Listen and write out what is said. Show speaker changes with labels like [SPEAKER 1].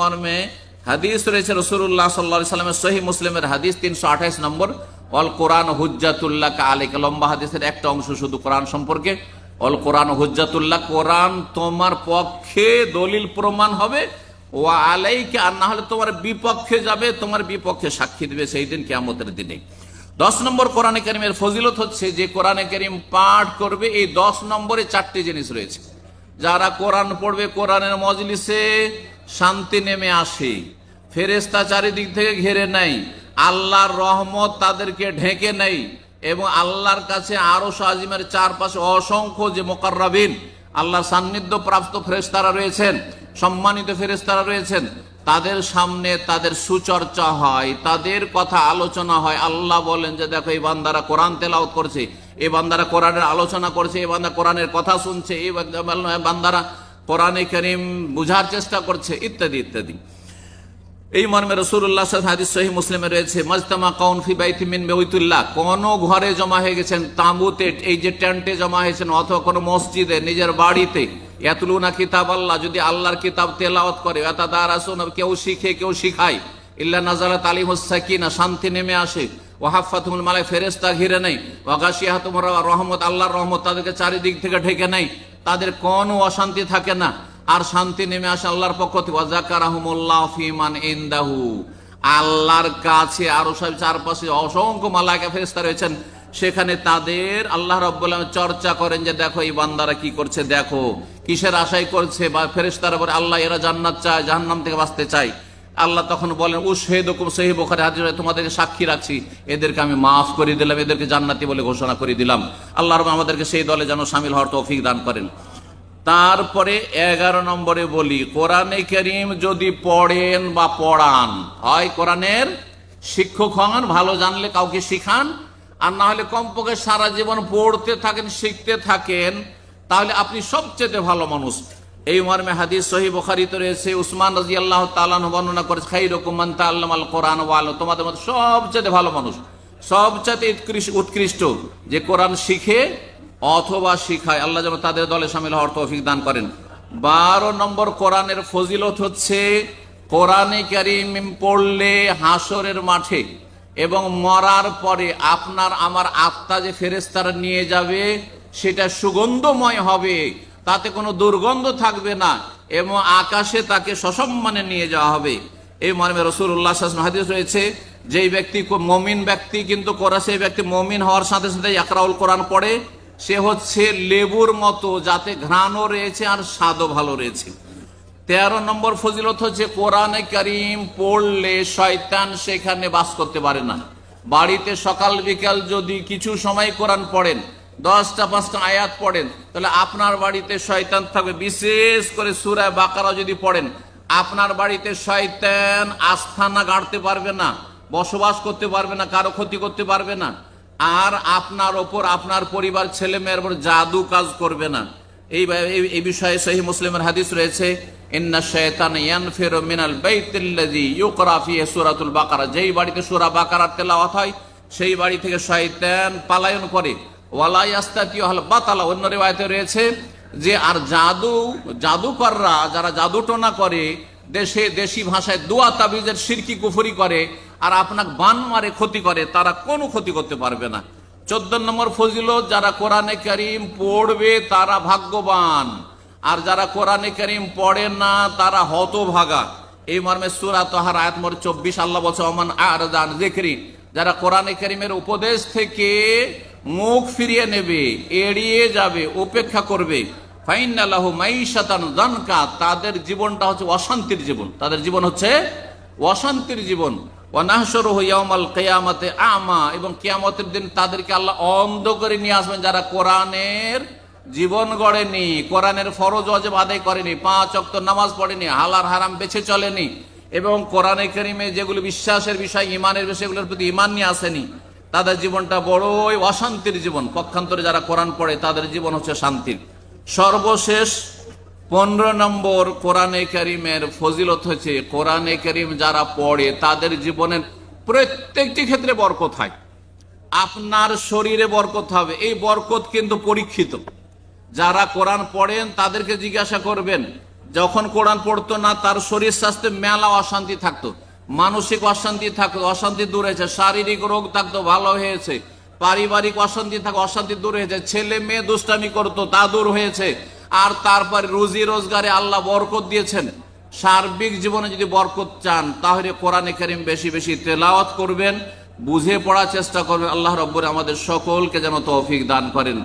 [SPEAKER 1] মর্মে হাদিস রয়েছে রসুল্লাহ সাল্লা সাল্লামের সহি মুসলিমের হাদিস তিনশো আঠাইশ নম্বর। অল কোরআন আলিকা লম্বা হাদিসের একটা অংশ শুধু কোরআন সম্পর্কে। অল কোরআন কোরআন তোমার পক্ষে দলিল প্রমাণ হবে। ও আলাইকে, আর না হলে তোমার বিপক্ষে যাবে, তোমার বিপক্ষে সাক্ষী দেবে সেই দিন কেমতের দিনে। দশ নম্বর কোরআনে করিমের ফজিলত হচ্ছে যে কোরআনে করিম পাঠ করবে, এই দশ নম্বরে চারটি জিনিস রয়েছে। যারা কোরআন পড়বে কোরআনের মজলিসে শান্তি নেমে আসে। ফেরেস্তা চারিদিক থেকে ঘেরে নেয়। আল্লাহর রহমত তাদেরকে ঢেকে নেই এবং আল্লাহর কাছে আরও সাজিমের চারপাশে অসংখ্য যে মোকাররাবিন, আল্লাহর সান্নিধ্য প্রাপ্ত ফেরেস্তারা রয়েছেন, সম্মানিত ফেরেস্তারা রয়েছেন তাদের সামনে তাদের সুচর্চা হয়, তাদের কথা আলোচনা হয়। আল্লাহ বলেন যে, দেখো, এই বান্দারা কোরআন তেলাওত করছে, এই বান্দারা কোরআনের আলোচনা করছে, এই বান্দা কোরআনের কথা শুনছে, এই বান্দারা কোরআনে করিম বুঝার চেষ্টা করছে, ইত্যাদি ইত্যাদি। এই মর্মে রসুল্লাহ হাদিস সহি মুসলিমে রয়েছে, মজতামা কৌন ফি বাইতি মিন বেউতুল্লাহ কোন ঘরে জমা হয়ে গেছেন তাঁবুতে এই যে টেন্টে জমা হয়েছেন অথবা কোনো মসজিদে, নিজের বাড়িতে এতলুনা কিতাব আল্লাহ যদি আল্লাহর কিতাব তেলাওয়াত করে এতা দ্বার আসুন কেউ শিখে, কেউ শিখায় ইল্লা নাজালা তালিম সাকিনা শান্তি নেমে আসে ওয়াহাফাতুল মালাই ফেরেস্তা ঘিরে নেই ওয়াগাশিয়াহাতুমরা রহমত আল্লাহর রহমত তাদেরকে চারিদিক থেকে ঢেকে নেই তাদের কোনো অশান্তি থাকে না আর শান্তি নেমে আসে আল্লাহর পক্ষ থেকে। ফিমান আল্লাহর কাছে আরও সব চারপাশে অসংখ্য মালাকা ফেরেস্তা রয়েছেন। সেখানে তাদের আল্লাহ আলামিন চর্চা করেন যে, দেখো, এই বান্দারা কি করছে? দেখো, কিসের আশাই করছে? বা ফেরেস্তার বলে, আল্লাহ, এরা জান্নাত চায়, জাহান্নাম থেকে বাঁচতে চায়। আল্লাহ তখন বলেন ও শেহদুকুম সহি বোখারে হাজির তোমাদেরকে সাক্ষী রাখছি। এদেরকে আমি মাফ করে দিলাম, এদেরকে জান্নাতি বলে ঘোষণা করে দিলাম। আল্লাহ রব আমাদেরকে সেই দলে যেন সামিল হওয়ার তৌফিক দান করেন। তারপরে এগারো নম্বরে বলি, কোরআনে করিম যদি পড়েন বা পড়ান, হয় কোরআনের শিক্ষক হন, ভালো জানলে কাউকে শিখান, আর না হলে কমপক্ষে সারা জীবন পড়তে থাকেন, শিখতে থাকেন, তাহলে আপনি সবচেয়ে ভালো মানুষ। এই মর্মে হাদিস সহি রয়েছে, উসমান রাজি আল্লাহ তালান বর্ণনা করে খাই রকম আল্লাহ আল কোরআন ওয়াল তোমাদের মধ্যে সবচেয়ে ভালো মানুষ, সবচেয়ে উৎকৃষ্ট, যে কোরআন শিখে অথবা শিখায়। আল্লাহ যেন তাদের দলে সামিল হওয়ার তৌফিক দান করেন। বারো নম্বর কোরআনের ফজিলত হচ্ছে, কোরআনে কারিম পড়লে হাসরের মাঠে এবং মরার পরে আপনার আমার আত্মা যে ফেরেস্তারা নিয়ে যাবে, সেটা সুগন্ধময় হবে। তাতে কোনো দুর্গন্ধ থাকবে না এবং আকাশে তাকে সসম্মানে নিয়ে যাওয়া হবে। এই মর্মে রসুল্লাহ হাদিস রয়েছে, যেই ব্যক্তি মমিন ব্যক্তি কিন্তু করা সেই ব্যক্তি মমিন হওয়ার সাথে সাথে একরাউল কোরআন পড়ে সে হচ্ছে লেবুর মতো, যাতে ঘ্রাণও রয়েছে আর স্বাদও ভালো রয়েছে। তেরো নম্বর ফজিলত হচ্ছে, কোরআনে করিম পড়লে শয়তান সেখানে বাস করতে পারে না। বাড়িতে সকাল বিকাল যদি কিছু সময় কোরআন পড়েন, দশটা, পাঁচটা আয়াত পড়েন, তাহলে আপনার বাড়িতে শয়তান থাকবে। বিশেষ করে সুরায় বাকারা যদি পড়েন, আপনার বাড়িতে শয়তান আস্থানা গাড়তে পারবে না, বসবাস করতে পারবে না, কারও ক্ষতি করতে পারবে না। আর আপনার ওপর আপনার পরিবার ছেলে মেয়ের উপর জাদু কাজ করবে না। এই এই বিষয়ে সহি মুসলিমের হাদিস রয়েছে সূরাতুল বাকারা। যেই বাড়িতে হয়, সেই বাড়ি থেকে করে। বাতালা। রয়েছে যে, আর জাদু, জাদুকররা যারা করে, দেশে দেশি ভাষায় দোয়া তাবিজের সিরকি কুফরি করে আর আপনাকে বান মারে ক্ষতি করে, তারা কোনো ক্ষতি করতে পারবে না। চোদ্দ নম্বর ফজিলত, যারা কোরআনে করিম পড়বে, তারা ভাগ্যবান। আর যারা কোরআনে করিম পড়ে না, তারা হতভাগা। এই মর্মে সুরা তোহার আয়াত মর চব্বিশ, আল্লাহ বলছে অমান আর জান জেকরি যারা কোরআনে করিমের উপদেশ থেকে মুখ ফিরিয়ে নেবে, এড়িয়ে যাবে, উপেক্ষা করবে তাদের জীবনটা হচ্ছে অশান্তির জীবন। তাদের জীবন হচ্ছে অশান্তির জীবন। ওয়ানাহসর হইয়ামাল কেয়ামতে আমা, এবং কেয়ামতের দিন তাদেরকে আল্লাহ অন্ধ করে নিয়ে আসবেন যারা কোরআনের জীবন গড়েনি, কোরআনের ফরজ অজব আদায় করেনি, পাঁচ অক্ত নামাজ পড়েনি হালার হারাম বেছে চলেনি, এবং কোরআনে করিমে যেগুলো বিশ্বাসের বিষয় ইমানের বিষয় বিষয়গুলোর প্রতি ইমান নিয়ে আসেনি, তাদের জীবনটা বড়ই অশান্তির জীবন। পক্ষান্তরে যারা কোরআন পড়ে, তাদের জীবন হচ্ছে শান্তির। সর্বশেষ পনেরো নম্বর কোরআনে করিমের ফজিলত হচ্ছে, কোরআনে করিম যারা পড়ে, তাদের জীবনের প্রত্যেকটি ক্ষেত্রে বরকত হয়। আপনার শরীরে বরকত হবে, এই বরকত কিন্তু পরীক্ষিত। যারা কোরআন পড়েন, তাদেরকে জিজ্ঞাসা করবেন, যখন কোরআন পড়তো না, তার শরীর স্বাস্থ্যে মেলা অশান্তি থাকতো। মানসিক অশান্তি থাকতো, অশান্তি দূর হয়েছে, শারীরিক রোগ থাকতো, ভালো হয়েছে। পারিবারিক অশান্তি থাকতো, অশান্তি দূর হয়েছে। ছেলে মেয়ে দুষ্টামি করতো, তা দূর হয়েছে। আর তারপরে রুজি রোজগারে আল্লাহ বরকত দিয়েছেন। সার্বিক জীবনে যদি বরকত চান, তাহলে কোরআনে করিম বেশি বেশি তেলাওয়াত করবেন, বুঝে পড়ার চেষ্টা করবেন। আল্লাহ রব্বর আমাদের সকলকে যেন তৌফিক দান করেন।